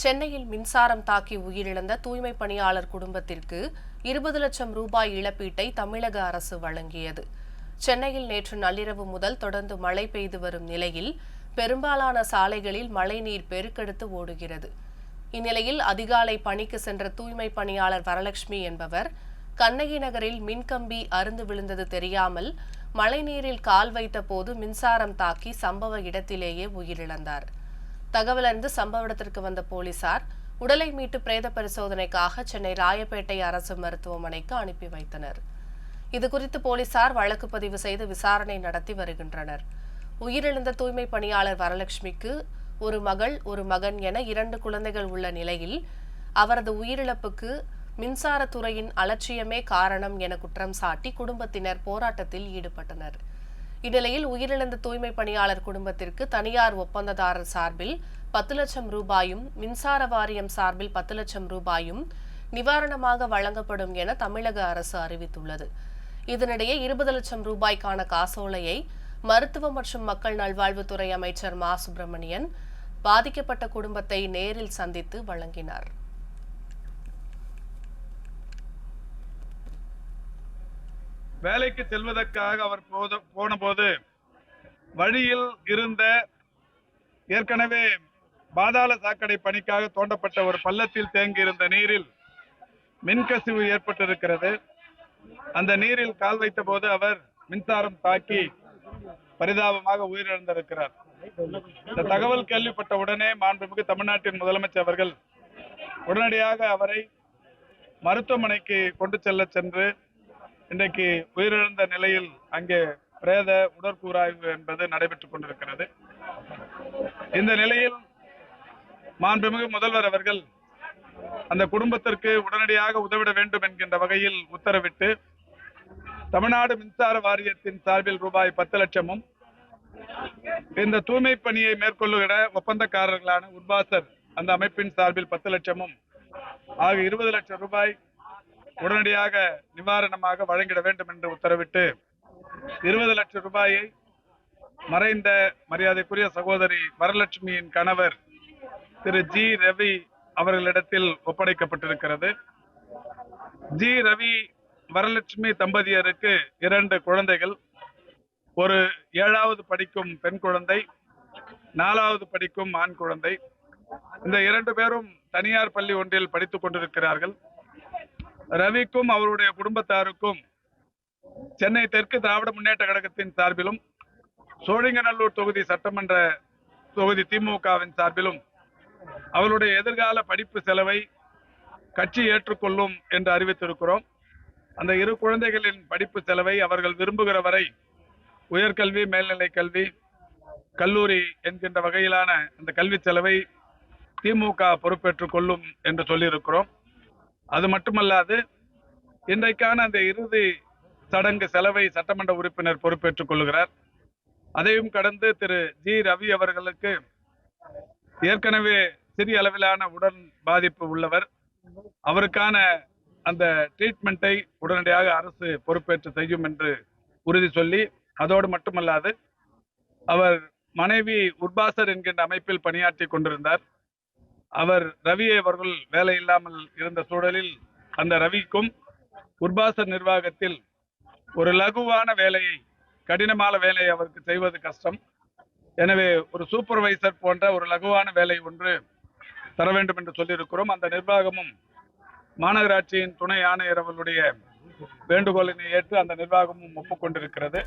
சென்னையில் மின்சாரம் தாக்கி உயிரிழந்த தூய்மை பணியாளர் குடும்பத்திற்கு இருபது லட்சம் ரூபாய் இழப்பீட்டை தமிழக அரசு வழங்கியது. சென்னையில் நேற்று நள்ளிரவு முதல் தொடர்ந்து மழை பெய்து வரும் நிலையில் பெரும்பாலான சாலைகளில் மழைநீர் பெருக்கெடுத்து ஓடுகிறது. இந்நிலையில் அதிகாலை பணிக்கு சென்ற தூய்மை பணியாளர் வரலட்சுமி என்பவர் கண்ணகி நகரில் மின்கம்பி அருந்து விழுந்தது தெரியாமல் மழைநீரில் கால் வைத்த போது மின்சாரம் தாக்கி சம்பவ இடத்திலேயே உயிரிழந்தார். தகவலறிந்து சம்பவ இடத்திற்கு வந்த போலீசார் உடலை மீட்டு பிரேத பரிசோதனைக்காக சென்னை ராயப்பேட்டை அரசு மருத்துவமனைக்கு அனுப்பி வைத்தனர். இதுகுறித்து போலீசார் வழக்கு பதிவு செய்து விசாரணை நடத்தி வருகின்றனர். உயிரிழந்த தூய்மை பணியாளர் வரலட்சுமிக்கு ஒரு மகள் ஒரு மகன் என இரண்டு குழந்தைகள் உள்ள நிலையில் அவரது உயிரிழப்புக்கு மின்சாரத்துறையின் அலட்சியமே காரணம் என குற்றம் சாட்டி குடும்பத்தினர் போராட்டத்தில் ஈடுபட்டனர். இந்நிலையில் உயிரிழந்த தூய்மை பணியாளர் குடும்பத்திற்கு தனியார் ஒப்பந்ததாரர் சார்பில் பத்து லட்சம் ரூபாயும் மின்சார வாரியம் சார்பில் பத்து லட்சம் ரூபாயும் நிவாரணமாக வழங்கப்படும் என தமிழக அரசு அறிவித்துள்ளது. இதனிடையே இருபது லட்சம் ரூபாய்க்கான காசோலையை மருத்துவ மற்றும் மக்கள் நல்வாழ்வுத்துறை அமைச்சர் மா. சுப்பிரமணியன் பாதிக்கப்பட்ட குடும்பத்தை நேரில் சந்தித்து வழங்கினார். வேலைக்கு செல்வதற்காக அவர் போன போனபோது வழியில் இருந்த ஏற்கனவே பாதாள சாக்கடை பணிக்காக தோண்டப்பட்ட ஒரு பள்ளத்தில் தேங்கியிருந்த நீரில் மின்கசிவு ஏற்பட்டிருக்கிறது. அந்த நீரில் கால் வைத்த போது அவர் மின்சாரம் தாக்கி பரிதாபமாக உயிரிழந்திருக்கிறார். இந்த தகவல் கேள்விப்பட்ட உடனே மாண்புமிகு தமிழ்நாட்டின் முதலமைச்சர் அவர்கள் உடனடியாக அவரை மருத்துவமனைக்கு கொண்டு செல்ல சென்று இன்றைக்கு உயிரிழந்த நிலையில் அங்கே பிரேத உடற்கூறாய்வு என்பது நடைபெற்றுக் கொண்டிருக்கிறது. இந்த நிலையில் மாண்புமிகு முதல்வர் அவர்கள் அந்த குடும்பத்திற்கு உடனடியாக உதவிட வேண்டும் என்கின்ற வகையில் உத்தரவிட்டு தமிழ்நாடு மின்சார வாரியத்தின் சார்பில் ரூபாய் பத்து லட்சமும் இந்த தூய்மை பணியை மேற்கொள்ளுகிற ஒப்பந்தக்காரர்களான உர்வாசர் அந்த அமைப்பின் சார்பில் பத்து லட்சமும் ஆக இருபது லட்சம் ரூபாய் உடனடியாக நிவாரணமாக வழங்கிட வேண்டும் என்று உத்தரவிட்டு இருபது லட்சம் ரூபாயை மறைந்த மரியாதைக்குரிய சகோதரி வரலட்சுமியின் கணவர் திரு ஜி ரவி அவர்களிடத்தில் ஒப்படைக்கப்பட்டிருக்கிறது. ஜி ரவி வரலட்சுமி தம்பதியருக்கு இரண்டு குழந்தைகள் ஒரு ஏழாவது படிக்கும் பெண் குழந்தை நாலாவது படிக்கும் ஆண் குழந்தை. இந்த இரண்டு பேரும் தனியார் பள்ளி ஒன்றில் படித்துக் கொண்டிருக்கிறார்கள். ரவிக்கும் அவருடைய குடும்பத்தாருக்கும் சென்னை தெற்கு திராவிட முன்னேற்ற கழகத்தின் சார்பிலும் சோழிங்கநல்லூர் தொகுதி சட்டமன்ற தொகுதி திமுகவின் சார்பிலும் அவருடைய எதிர்கால படிப்பு செலவை கட்சி ஏற்றுக்கொள்ளும் என்று அறிவித்திருக்கிறோம். அந்த இரு குழந்தைகளின் படிப்பு செலவை அவர்கள் விரும்புகிற வரை உயர்கல்வி மேல்நிலை கல்வி கல்லூரி என்கின்ற வகையிலான அந்த கல்வி செலவை திமுக பொறுப்பேற்றுக் கொள்ளும் என்று சொல்லியிருக்கிறோம். அது மட்டுமல்லாது இன்றைக்கான அந்த இறுதி சடங்கு செலவை சட்டமன்ற உறுப்பினர் பொறுப்பேற்றுக் கொள்கிறார். அதையும் கடந்து திரு ஜி ரவி அவர்களுக்கு ஏற்கனவே சிறிய அளவிலான உடல் பாதிப்பு உள்ளவர். அவருக்கான அந்த ட்ரீட்மெண்ட்டை உடனடியாக அரசு பொறுப்பேற்று செய்யும் என்று உறுதி சொல்லி அதோடு மட்டுமல்லாது அவர் மனைவி உர்பாசர் என்கின்ற அமைப்பில் பணியாற்றி கொண்டிருந்தார். அவர் ரவி அவர்கள் வேலை இல்லாமல் இருந்த சூழலில் அந்த ரவிக்கும் உர்பாசர் நிர்வாகத்தில் ஒரு லகுவான வேலையை கடினமான வேலையை அவருக்கு செய்வது கஷ்டம். எனவே ஒரு சூப்பர்வைசர் போன்ற ஒரு லகுவான வேலை ஒன்று தர வேண்டும் என்று சொல்லியிருக்கிறோம். அந்த நிர்வாகமும் மாநகராட்சியின் துணை ஆணையர் அவர்களுடைய வேண்டுகோளினை ஏற்று அந்த நிர்வாகமும் ஒப்புக்கொண்டிருக்கிறது.